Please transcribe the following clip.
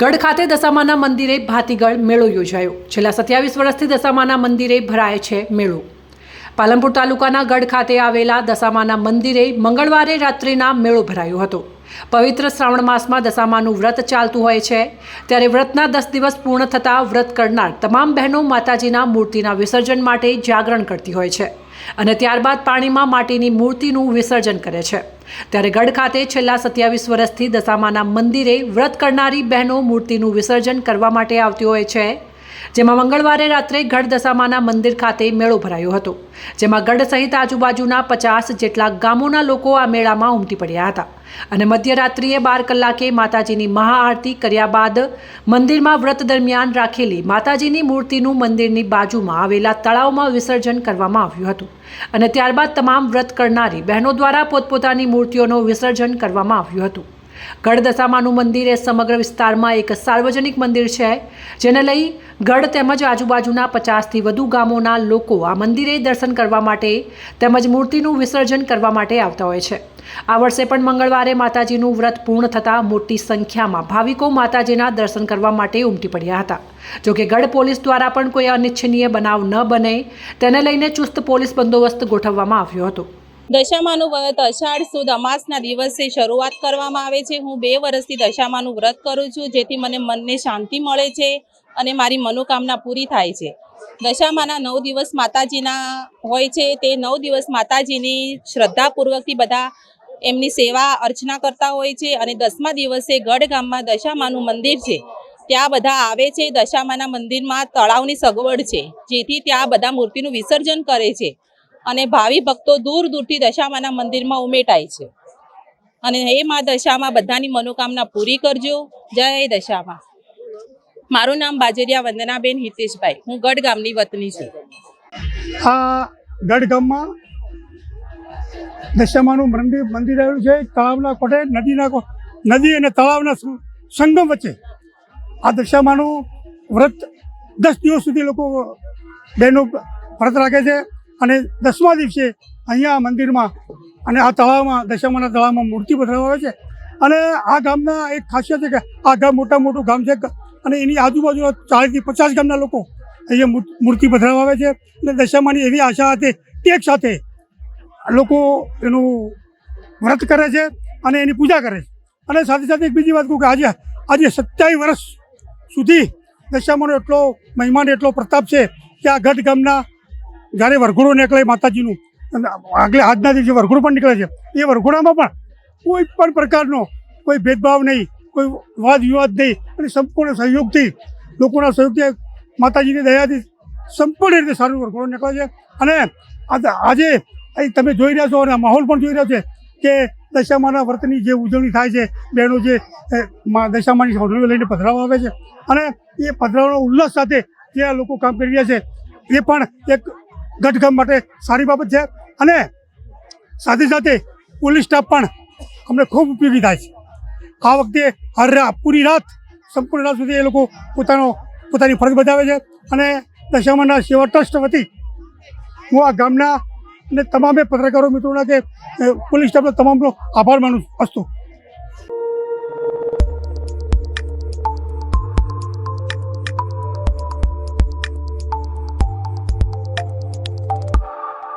ગઢ ખાતે દશામાના મંદિરે ભાતીગળ મેળો યોજાયો. છેલ્લા સત્યાવીસ વર્ષથી દશામાના મંદિરે ભરાય છે મેળો. પાલનપુર તાલુકાના ગઢ ખાતે આવેલા દશામાના મંદિરે મંગળવારે રાત્રિના મેળો ભરાયો હતો. પવિત્ર શ્રાવણ માસમાં દશામાનું વ્રત ચાલતું હોય છે. ત્યારે વ્રતના દસ દિવસ પૂર્ણ થતાં વ્રત કરનાર તમામ બહેનો માતાજીના મૂર્તિના વિસર્જન માટે જાગરણ કરતી હોય છે અને ત્યારબાદ પાણીમાં માટીની મૂર્તિનું વિસર્જન કરે છે. ત્યારે ગઢ ખાતે છેલ્લા સત્યાવીસ વર્ષથી દશામાના મંદિરે વ્રત કરનારી બહેનો મૂર્તિનું વિસર્જન કરવા માટે આવતી હોય છે. જેમાં મંગળવારે રાત્રે ગઢ દશામાના મંદિર ખાતે મેળો ભરાયો હતો, જેમાં ગઢ સહિત આજુબાજુના પચાસ જેટલા ગામોના લોકો આ મેળામાં ઉમટી પડ્યા હતા. અને મધ્યરાત્રિએ બાર કલાકે માતાજીની મહાઆરતી કર્યા બાદ મંદિરમાં વ્રત દરમિયાન રાખેલી માતાજીની મૂર્તિનું મંદિરની બાજુમાં આવેલા તળાવમાં વિસર્જન કરવામાં આવ્યું હતું. અને ત્યારબાદ તમામ વ્રત કરનારી બહેનો દ્વારા પોતપોતાની મૂર્તિઓનું વિસર્જન કરવામાં આવ્યું હતું. ગઢ દશામાનું મંદિર એ સમગ્ર વિસ્તારમાં એક સાર્વજનિક મંદિર છે, જેને લઈ ગઢ તેમજ આજુબાજુના પચાસથી વધુ ગામોના લોકો આ મંદિરે દર્શન કરવા માટે તેમજ મૂર્તિનું વિસર્જન કરવા માટે આવતા હોય છે. આ વર્ષે પણ મંગળવારે માતાજીનું વ્રત પૂર્ણ થતાં મોટી સંખ્યામાં ભાવિકો માતાજીના દર્શન કરવા માટે ઉમટી પડ્યા હતા. જોકે ગઢ પોલીસ દ્વારા પણ કોઈ અનિચ્છનીય બનાવ ન બને તેને લઈને ચુસ્ત પોલીસ બંદોબસ્ત ગોઠવવામાં આવ્યો હતો. દશામાનું વ્રત અષાઢ સુદ અમાસના દિવસે શરૂઆત કરવામાં આવે છે. હું બે વર્ષથી દશામાનું વ્રત કરું છું, જેથી મને મનને શાંતિ મળે છે. અને મારી મનોકામના પૂરી થાય છે. દશામાના નવ દિવસ માતાજીના હોય છે તે નવ દિવસ માતાજીની શ્રદ્ધાપૂર્વકથી બધા એમની સેવા અર્ચના કરતા હોય છે અને દસમા દિવસે ગઢ ગામમાં દશામાનું મંદિર છે. ત્યાં બધા આવે છે, દશામાના મંદિરમાં તળાવની સગવડ છે, જેથી ત્યાં બધા મૂર્તિનું વિસર્જન કરે છે અને ભાવિ ભક્તો દૂર દૂરથી દશામાના મંદિરમાં ઉમેટાય છે. અને હે મા દશામાં, બધાની મનોકામના પૂરી કરજો. જય દશામાં. મારું નામ બાજરિયા વંદનાબેન હિતેશભાઈ. હું ગઢ ગામની વતની છું. આ ગઢ ગામમાં દશામાનું મંદિર મંદિર આવેલું છે. તળાવના કોઠે, નદીના નદી અને તળાવના સંગમ વચ્ચે આ દશામાનું વ્રત દસ દિવસ સુધી લોકો બહેનો વ્રત રાખે છે અને દસમા દિવસે અહીંયા મંદિરમાં અને આ તળાવમાં, દશામાના તળાવમાં મૂર્તિ પધરાવવામાં આવે છે. અને આ ગામના એક ખાસિયત છે કે આ ગામ મોટા મોટું ગામ છે. અને એની આજુબાજુના ચાળીસથી પચાસ ગામના લોકો અહીંયા મૂર્તિ પધરાવવા આવે છે. અને દશામાની એવી આશા હતી કે એક સાથે લોકો એનું વ્રત કરે છે અને એની પૂજા કરે છે. અને સાથે સાથે એક બીજી વાત કહું કે આજે આજે સત્યાવીસ વર્ષ સુધી દશામાનો એટલો મહેમાન એટલો પ્રતાપ છે કે આ ગઢ ગામના જ્યારે વરઘોડો નીકળે માતાજીનું આગલે આજના દિવસે વરઘોડો પણ નીકળે છે. એ વરઘોડામાં પણ કોઈ પણ પ્રકારનો કોઈ ભેદભાવ નહીં. કોઈ વાદ વિવાદ નહીં અને સંપૂર્ણ સહયોગથી લોકોના સહયોગથી માતાજીની દયાથી સંપૂર્ણ રીતે સારું વરઘોડો નીકળે છે. અને આજે અહીં તમે જોઈ રહ્યા છો અને માહોલ પણ જોઈ રહ્યો છે કે દશામાના વ્રતની જે ઉજવણી થાય છે, બહેનો જે દશામાની સોઢણીઓ લઈને પધરાવા આવે છે. અને એ પધરાવાનો ઉલ્લાસ સાથે જે લોકો કામ કરી રહ્યા છે, એ પણ એક ગઢગમ માટે સારી બાબત છે. અને સાથે સાથે પોલીસ સ્ટાફ પણ અમને ખૂબ ઉપયોગી થાય છે. આ વખતે હર પૂરી રાત, સંપૂર્ણ રાત સુધી એ લોકો પોતાનો, પોતાની ફરજ બજાવે છે અને દશામાના સેવા ટ્રસ્ટ વતી હું આ ગામના અને તમામે પત્રકારો મિત્રોના કે પોલીસ સ્ટાફના તમામનો આભાર માનું અસ્તુ.